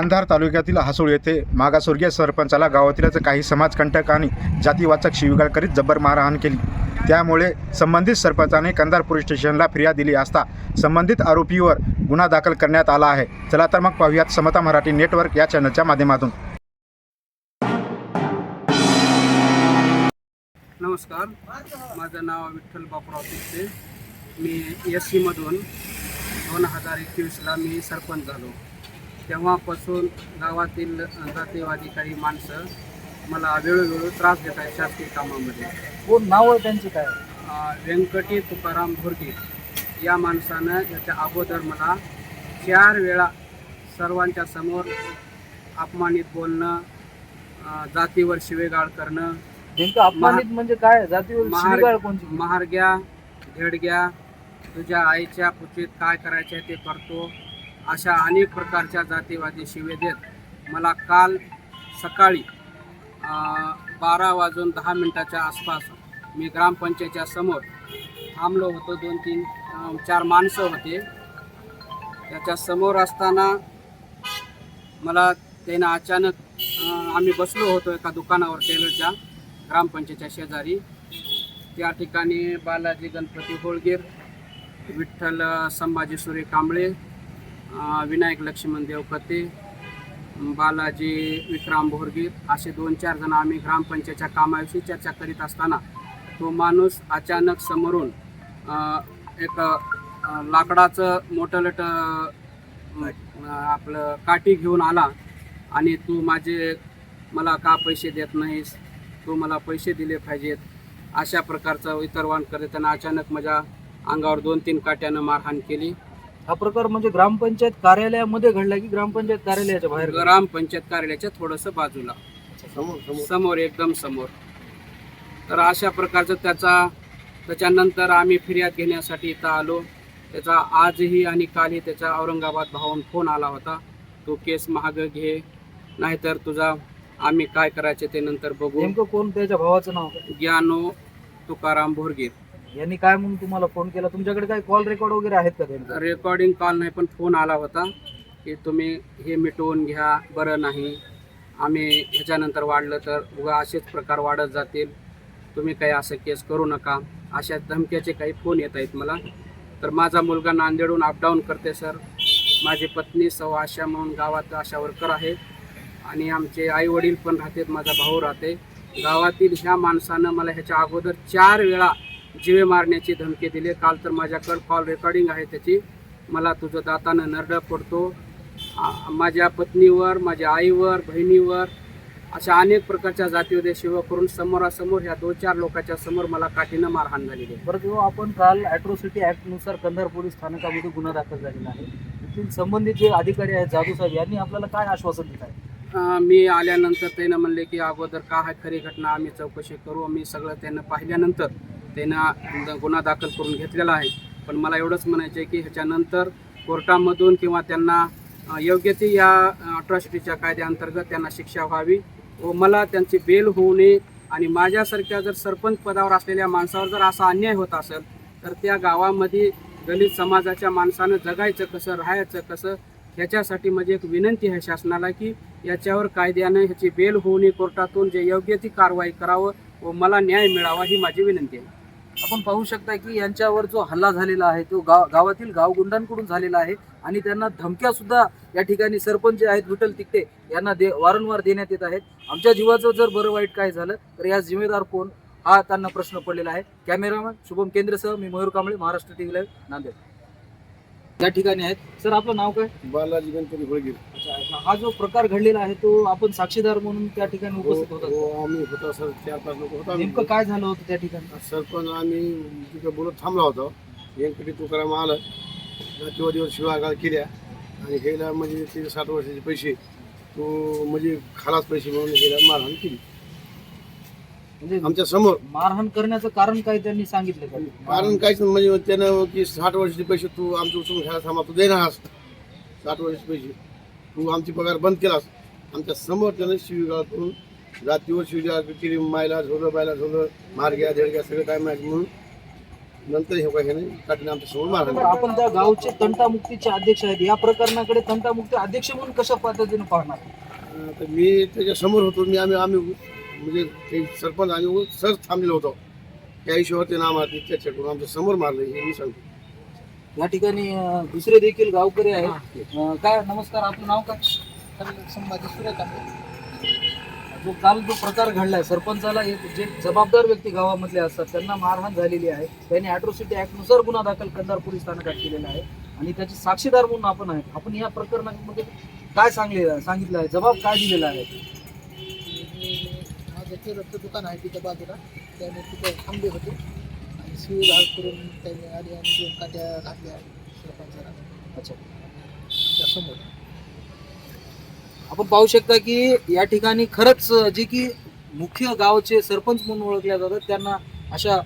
कंधार तालुक्यातील हासोळ येथे मागासवर्गीय सरपंचाला गावातीलच काही समाजकंटक आणि जातीवाचक शिवीगाळ करीत जबर मारहाण केली. त्यामुळे संबंधित सरपंचाने कंधार पोलीस स्टेशनला फिर्याद दिली असता संबंधित आरोपीवर गुन्हा दाखल करण्यात आला आहे. चला तर मग पाहूयात समता मराठी नेटवर्क या चॅनलच्या माध्यमातून. नमस्कार. माझं नाव विठ्ठल बापराव तिसरे मी एस सीमधून दोन हजार एकवीसला मी सरपंच झालो. तेव्हापासून गावातील जातीवादी काही माणसं मला वेळोवेळी त्रास देत आहेत शासकीय कामामध्ये. कोण नाव आहे त्यांचे काय? व्यंकटी तुकाराम भोरगे या माणसानं याच्या अगोदर मला चार वेळा सर्वांच्या समोर अपमानित बोलणं जातीवर शिवेगाळ करणं नेमकं अपमानित म्हणजे काय? जातीवर महार- कोणची? महारग्या धेडग्या तुझ्या आईच्या पुचीत काय करायचे ते करतो. अशा अनेक प्रकारच्या जातीवादी शिवे देत मला काल सकाळी बारा वाजून दहा मिनटाच्या आसपास मी ग्रामपंचायतच्या समोर थांबलो होतो. दोन तीन चार माणसं होते. त्याच्यासमोर असताना मला त्यानं अचानक आम्ही बसलो होतो एका दुकानावर टेलरच्या ग्रामपंचायतच्या शेजारी. त्या ठिकाणी बालाजी गणपती होळगीर विठ्ठल संभाजी सुरे कांबळे विनायक लक्ष्मण देवकते बालाजी विक्राम भोरगीर असे दोन चार जण आम्ही ग्रामपंचायतच्या कामाविषयी चर्चा करीत असताना तो माणूस अचानक समोरून एक लाकडाचं मोठं लट आपलं काठी घेऊन आला आणि तू माझे मला का पैसे देत नाहीस? तू मला पैसे दिले पाहिजेत. अशा प्रकारचं इतरवान त्यांना अचानक माझ्या अंगावर दोन तीन काट्यानं मारहाण केली. हा प्रकार म्हणजे ग्रामपंचायत कार्यालयामध्ये घडला की ग्रामपंचायत कार्यालयाच्या बाहेर घडला? ग्रामपंचायत कार्यालयाच्या थोडंसं बाजूला. समोर एकदम समोर. तर अशा प्रकारचं त्याचा त्याच्यानंतर आम्ही फिर्याद घेण्यासाठी इथं आलो. त्याचा आजही आणि कालही त्याचा औरंगाबाद भावून फोन आला होता. तू केस महाग घे नाहीतर तुझा आम्ही काय करायचे ते नंतर बघू. नेमकं कोण? त्याच्या भावाचं नाव काय? ज्ञानो तुकाराम भोरगीर यांनी काय म्हणून तुम्हाला फोन केला? तुमच्याकडे काय कॉल रेकॉर्ड वगैरे आहेत का त्यांचा? रेकॉर्डिंग कॉल नाही पण फोन आला होता की तुम्ही हे मिटवून घ्या बरं नाही. आम्ही ह्याच्यानंतर वाढलं तर उगा असेच प्रकार वाढत जातील. तुम्ही काही असं केस करू नका. अशा धमक्याचे काही फोन येत आहेत मला. तर माझा मुलगा नांदेडहून अपडाऊन करते सर माझी पत्नी सौ आशा म्हणून गावात आशा वर्कर आहे. आणि आमचे आई वडील पण राहतात माझा भाऊ राहते. गावातील ह्या माणसानं मला ह्याच्या अगोदर चार वेळा जिवे मारण्याची धमकी दिली. काल तर माझ्याकडं कॉल रेकॉर्डिंग आहे त्याची. मला तुझं दातानं नरडं पडतो. माझ्या पत्नीवर माझ्या आईवर बहिणीवर अशा अनेक प्रकारच्या जातीमध्ये शिव करून समोरासमोर ह्या दोन चार लोकांच्या समोर मला काठीनं मारहाण झालेली आहे. बरं जेव्हा आपण काल ॲट्रॉसिटी नुसार कंधार पोलीस स्थानकामध्ये गुन्हा दाखल झालेला आहे. येथील संबंधित जे अधिकारी आहेत जाधव साहेब यांनी आपल्याला काय आश्वासन दिलं आहे? मी आल्यानंतर त्यानं म्हणले की अगोदर का आहे खरी घटना आम्ही चौकशी करू मी सगळं त्यानं पाहिल्यानंतर त्यांना गुन्हा दाखल करून घेतलेला आहे. पण मला एवढंच म्हणायचं आहे की ह्याच्यानंतर कोर्टामधून किंवा त्यांना योग्य ती या अट्रॉसिटीच्या कायद्याअंतर्गत त्यांना शिक्षा व्हावी व मला त्यांची बेल होऊ नये. आणि माझ्यासारख्या जर सरपंच पदावर असलेल्या माणसावर जर असा अन्याय होत असेल तर त्या गावामध्ये दलित समाजाच्या माणसानं जगायचं कसं राहायचं कसं ह्याच्यासाठी माझी एक विनंती आहे शासनाला की याच्यावर कायद्यानं ह्याची बेल होऊ नये. कोर्टातून जे योग्य ती कारवाई करावं व मला न्याय मिळावा ही माझी विनंती आहे. आपण पाहू शकता की यांच्यावर जो हल्ला झालेला आहे तो गाव गावातील गावगुंडांकडून झालेला आहे आणि त्यांना धमक्या सुद्धा या ठिकाणी सरपंच जे आहेत विठ्ठल तिकटे यांना दे वारंवार देण्यात येत आहेत. आमच्या जीवाचं जर बरं वाईट काय झालं तर या जिम्मेदार कोण? हा त्यांना प्रश्न पडलेला आहे. कॅमेरामॅन शुभम केंद्रसह मी मयूर कांबळे महाराष्ट्र टीव्ही लाईव्ह नांदेड. या ठिकाणी आहेत. सर आपलं नाव काय? बालाजी गणपती होळगीर हा जो प्रकार घडलेला आहे तो आपण साक्षीदार म्हणून त्या ठिकाणी उपस्थित होता हो, आम्ही होतो सर. चार पाच लोक होतो आम्ही. नेमकं काय झालं होतं त्या ठिकाणी? सरपंच आम्ही तिथे बोलत थांबला होतो. व्यंकटी तुकाराम आलं. जातीवादीवर शिवागाळ केल्या. आणि हेला म्हणजे ते साठ वर्षाचे पैसे. तो म्हणजे खालाच पैसे म्हणून हेला मारहाण केली. आमच्यासमोर. मारहाण करण्याचं कारण काय त्यांनी सांगितलं का? कारण काहीच नाही, म्हणजे त्यानं की साठ वर्षाचे पैसे तू आमचे उचलून घ्यायला थांबा तू देणार साठ वर्षाचे पैसे. तू आमची पगार बंद केलास. आमच्यासमोर त्यानं शिवीगाळ करून जातीवर शिवीगाळ केली मायला झोलं बायला झोलं मार घ्या धेड घ्या सगळं काय माहिती म्हणून. नंतर हे काय ह्याने काठीने आमच्यासमोर मारलं आपण त्या गावचे तंटामुक्तीचे अध्यक्ष आहेत या प्रकरणाकडे तंटामुक्ती अध्यक्ष म्हणून कशा पद्धतीने पाहणार? अं, तर मी त्याच्यासमोर होतो मी आम्ही आम्ही म्हणजे ते सरपंच आणि सर थांबलेलो होतो. त्या हिशोबावर ते नाम आले चर्चा करून आमच्यासमोर मारलं हे मी सांगतो. या ठिकाणी अं, दुसरे देखील गावकरी आहेत. अं, काय नमस्कार आपलं नाव काय? संभाजी सूर्यकांत जो काल जो प्रकार घडलाय सरपंचाला एक जे जबाबदार व्यक्ती गावामधले असतात त्यांना मारहाण झालेली आहे. त्यांनी अॅट्रॉसिटी ऍक्टनुसार गुन्हा दाखल कंधार पोलीस स्थानकात केलेला आहे. आणि त्याचे साक्षीदार म्हणून आपण आहेत आपण या प्रकरणामध्ये काय सांगले सांगितलं आहे? जबाब काय दिलेला आहे? माझं किराणचं दुकान आहे तिच्या बाजूला. त्याने तिथे थांबले होते. आणि शिवीगाळ करून त्याने आली आणि दोन काट्या घातल्या सरपंचाला. अच्छा. आपण पाहू शकता की या ठिकाणी खरंच जे की मुख्य गावचे सरपंच म्हणून ओळखल्या जातात त्यांना अशा